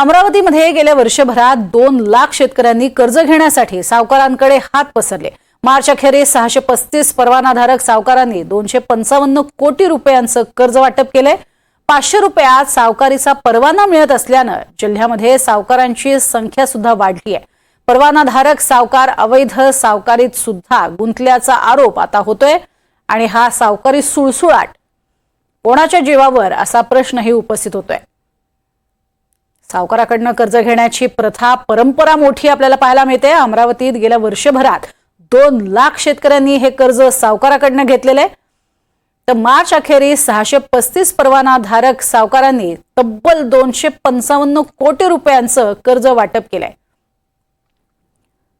अमरावतीमध्ये गेल्या वर्षभरात दोन लाख शेतकऱ्यांनी कर्ज घेण्यासाठी सावकारांकडे हात पसरले. मार्च अखेरीस सहाशे पस्तीस परवानाधारक सावकारांनी दोनशे पंचावन्न कोटी रुपयांचं कर्ज वाटप केलंय. पाचशे रुपयात सावकारीचा परवाना मिळत असल्यानं जिल्ह्यामध्ये सावकारांची संख्या सुद्धा वाढली आहे परवानाधारक सावकार अवैध सावकारीत सुद्धा गुंतल्याचा आरोप आता होतोय आणि हा सावकारी सुळसुळाट कोणाच्या जीवावर असा प्रश्नही उपस्थित होतोय. सावकाराकडनं कर्ज घेण्याची प्रथा परंपरा मोठी आपल्याला पाहायला मिळते. अमरावतीत गेल्या वर्षभरात दोन लाख शेतकऱ्यांनी हे कर्ज सावकाराकडनं घेतलेले. तर मार्च अखेरीस सहाशे पस्तीस परवानाधारक सावकारांनी तब्बल दोनशे पंचावन्न कोटी रुपयांचं कर्ज वाटप केलंय.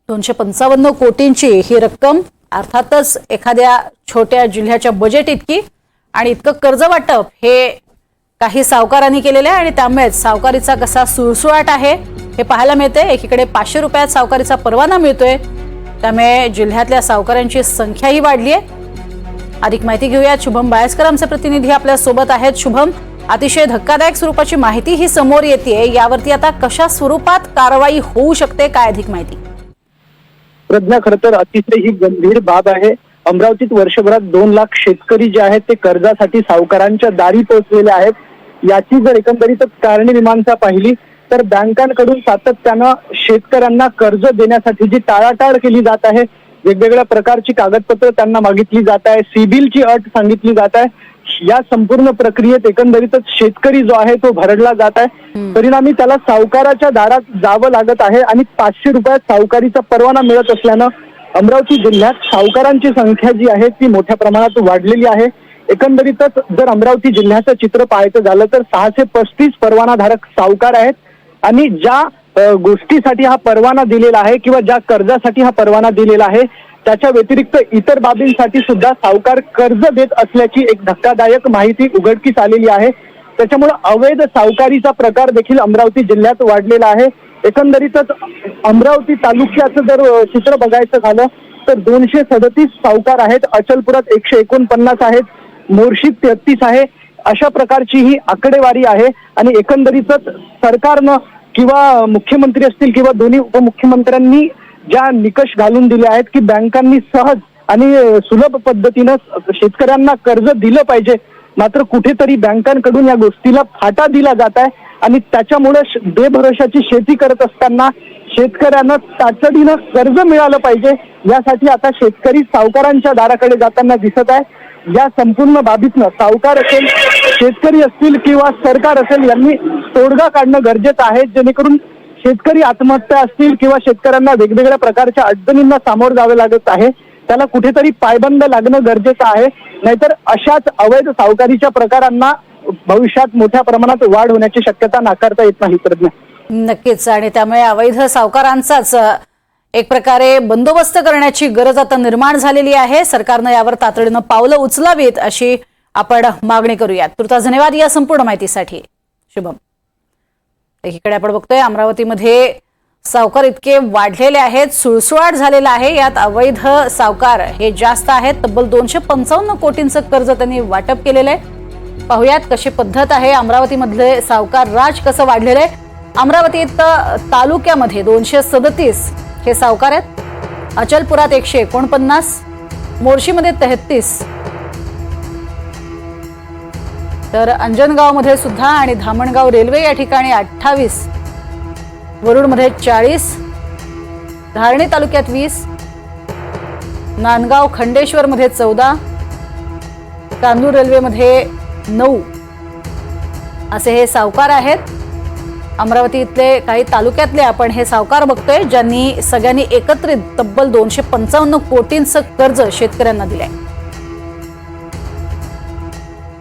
दोनशे पंचावन्न कोटींची ही रक्कम अर्थातच एखाद्या छोट्या जिल्ह्याच्या बजेट इतकी आणि इतकं कर्ज वाटप हे काही सावकारांनी केलेल्या आहे आणि त्यामुळेच सावकारीचा कसा सुळसुळाट आहे हे पाहायला मिळते एकीकडे पाचशे रुपयात सावकारीचा परवाना मिळतोय. त्यामुळे जिल्ह्यातल्या सावकारांची संख्याही वाढली आहे अधिक माहिती घेऊयात शुभम बायसकर आमचे प्रतिनिधी आपल्यासोबत आहेत. शुभम अतिशय धक्कादायक स्वरूपाची माहिती ही समोर येते यावरती आता कशा स्वरूपात कारवाई होऊ शकते काय अधिक माहिती? प्रज्ञा खर तर अतिशय ही गंभीर बाब आहे. अमरावतीत वर्षभरात दोन लाख शेतकरी जे आहेत ते कर्जासाठी सावकारांच्या दारी पोहोचलेले आहेत. याची जर एकंदरीत कारणे मीमांसा पाहिली तर बँकांकडून सातत्यानं शेतकऱ्यांना कर्ज देण्यासाठी जी टाळाटाळ केली जात आहे वेगवेगळ्या प्रकारची कागदपत्र त्यांना मागितली जात आहे सिबिलची अट सांगितली जात आहे या संपूर्ण प्रक्रियेत एकंदरीतच शेतकरी जो आहे तो भरडला जात आहे. परिणामी त्याला सावकाराच्या दारात जावं लागत आहे आणि पाचशे रुपयात सावकारीचा परवाना मिळत असल्यानं अमरावती जिल्ह्यात सावकारांची संख्या जी आहे ती मोठ्या प्रमाणात वाढलेली आहे. एकंदरीतच जर अमरावती जिल्ह्याचं चित्र पाहायचं झालं तर सहाशे पस्तीस परवानाधारक सावकार आहेत. आणि ज्या गोष्टीसाठी हा परवाना दिलेला आहे किंवा ज्या कर्जासाठी हा परवाना दिलेला आहे त्याच्या व्यतिरिक्त इतर बाबींसाठी सुद्धा सावकार कर्ज देत असल्याची एक धक्कादायक माहिती उघडकीस आलेली आहे. त्याच्यामुळे अवैध सावकारीचा प्रकार देखील अमरावती जिल्ह्यात वाढलेला आहे. एकंदरीतच अमरावती तालुक्याचं जर चित्र बघायचं झालं तर दोनशे सदतीस सावकार आहेत. अचलपुरात एकशे एकोणपन्नास आहेत. मोर्शी तेहतीस आहे. अशा प्रकारची ही आकडेवारी आहे आणि एकंदरीतच सरकारनं किंवा मुख्यमंत्री असतील किंवा दोन्ही उपमुख्यमंत्र्यांनी ज्या निकष घालून दिले आहेत की बँकांनी सहज आणि सुलभ पद्धतीनं शेतकऱ्यांना कर्ज दिलं पाहिजे. मात्र कुठेतरी बँकांकडून या गोष्टीला फाटा दिला जात आहे आणि त्याच्यामुळे बेभरोशाची शेती करत असताना शेतकऱ्यांना तातडीनं कर्ज मिळालं पाहिजे. यासाठी आता शेतकरी सावकारांच्या दाराकडे जाताना दिसत आहे. या संपूर्ण बाबीतनं सावकार असेल शेतकरी असतील किंवा सरकार असेल यांनी तोडगा काढणं गरजेचं आहे. जेणेकरून शेतकरी आत्महत्या असतील किंवा शेतकऱ्यांना वेगवेगळ्या प्रकारच्या अडचणींना सामोरं जावं लागत आहे त्याला कुठेतरी पायबंद लागणं गरजेचं आहे. नाहीतर अशाच अवैध सावकारीच्या प्रकारांना भविष्यात मोठ्या प्रमाणात वाढ होण्याची शक्यता नाकारता येत नाही तज्ञ नक्कीच. आणि त्यामुळे अवैध सावकारांचाच एक प्रकारे बंदोबस्त करण्याची गरज आता निर्माण झालेली आहे. सरकारनं यावर तातडीनं पावलं उचलावीत अशी आपण मागणी करूयात. तुर्ता धन्यवाद या संपूर्ण माहितीसाठी. शुभम. एकीकडे आपण बघतोय अमरावतीमध्ये सावकार इतके वाढलेले आहेत सुळसुळाट झालेला आहे. यात अवैध सावकार हे जास्त आहेत. तब्बल दोनशे पंचावन्न कोटींचं कर्ज त्यांनी वाटप केलेलं आहे. पाहुयात कशी पद्धत आहे अमरावतीमधले सावकार राज कसं वाढलेलं आहे. अमरावतीत तालुक्यामध्ये दोनशे सदतीस हे सावकार आहेत. अचलपुरात एकशे एकोणपन्नास मोर्शीमध्ये तेहतीस. तर अंजनगावमध्ये सुद्धा आणि धामणगाव रेल्वे या ठिकाणी अठ्ठावीस. वरुडमध्ये चाळीस. धारणी तालुक्यात वीस. नांदगाव खंडेश्वरमध्ये चौदा. तांदूर रेल्वेमध्ये नऊ. असे हे सावकार आहेत. अमरावती इथले काही तालुक्यातले आपण हे सावकार बघतोय ज्यांनी सगळ्यांनी एकत्रित तब्बल दोनशे पंचावन्न कोटींचं कर्ज शेतकऱ्यांना दिलंय.